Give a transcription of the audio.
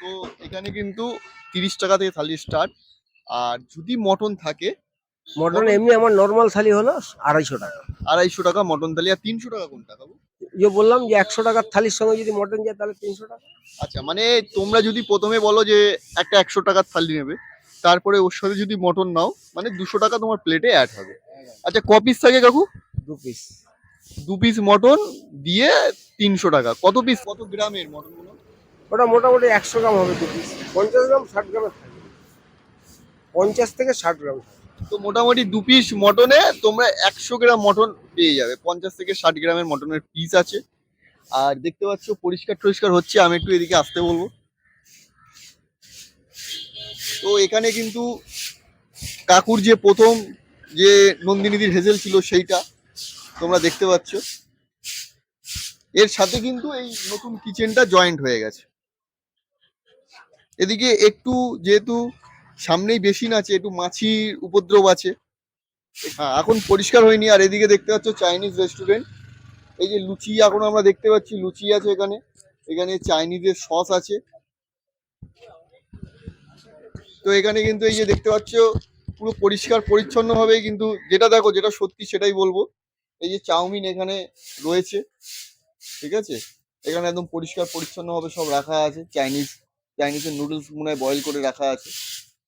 তো এখানে কিন্তু তিরিশ টাকা থেকে থালি স্টার্ট আর যদি মটন থাকে মটন এমনি আমার নর্মাল থালি হলো আড়াইশো টাকা। আড়াইশো টাকা মটন থালি আর তিনশো টাকা কোনটা খাব যে বললাম যে একশো টাকার থালির সঙ্গে যদি মটন যায় তাহলে তিনশো টাকা। আচ্ছা মানে তোমরা যদি প্রথমে বলো যে একটা একশো টাকার থালি নেবে তারপরে ওর সাথে যদি মটন নাও মানে দুশো টাকা তোমার প্লেটে অ্যাড হবে। আচ্ছা ক পিস থাকে কাকু? দু পিস দু পিস মটন দিয়ে তিনশো টাকা। কত পিস কত গ্রামের মটন ওটা মোটামুটি একশো গ্রাম হবে দু পিস পঞ্চাশ গ্রাম, ষাট গ্রামের থাকবে পঞ্চাশ থেকে ষাট গ্রাম তো মোটামুটি দু পিস মটনে তোমরা একশো গ্রাম মটন পেয়ে যাবে। পঞ্চাশ থেকে ষাট গ্রামের মটনের পিস আছে। আর দেখতে পাচ্ছ, পরিষ্কার টরিষ্কার হচ্ছে, আমি একটু এদিকে আসতে বলব। তো এখানে কিন্তু কাকুর যে প্রথম যে নন্দিনীদির হেজেল ছিল সেইটা তোমরা দেখতে পাচ্ছ। এর সাথে কিন্তু এই নতুন কিচেনটা জয়েন্ট হয়ে গেছে। এদিকে একটু যেহেতু সামনেই বেসিন আছে, একটু মাছির উপদ্রব আছে। হ্যাঁ এখন পরিষ্কার হয়নি। আর এদিকে দেখতে পাচ্ছ চাইনিজ রেস্টুরেন্ট এই যে লুচি এখন আমরা দেখতে পাচ্ছি, লুচি আছে এখানে। এখানে চাইনিজের সস আছে। তো এখানে কিন্তু এই যে দেখতে পাচ্ছ, পুরো পরিষ্কার পরিচ্ছন্ন ভাবে কিন্তু যেটা দেখো, যেটা সত্যি সেটাই বলব। এই যে চাউমিন এখানে রয়েছে। ঠিক আছে? এখানে একদম পরিষ্কার পরিচ্ছন্ন ভাবে সব রাখা আছে চাইনিজ চাইনিজের নুডলস মনে হয় বয়েল করে রাখা আছে।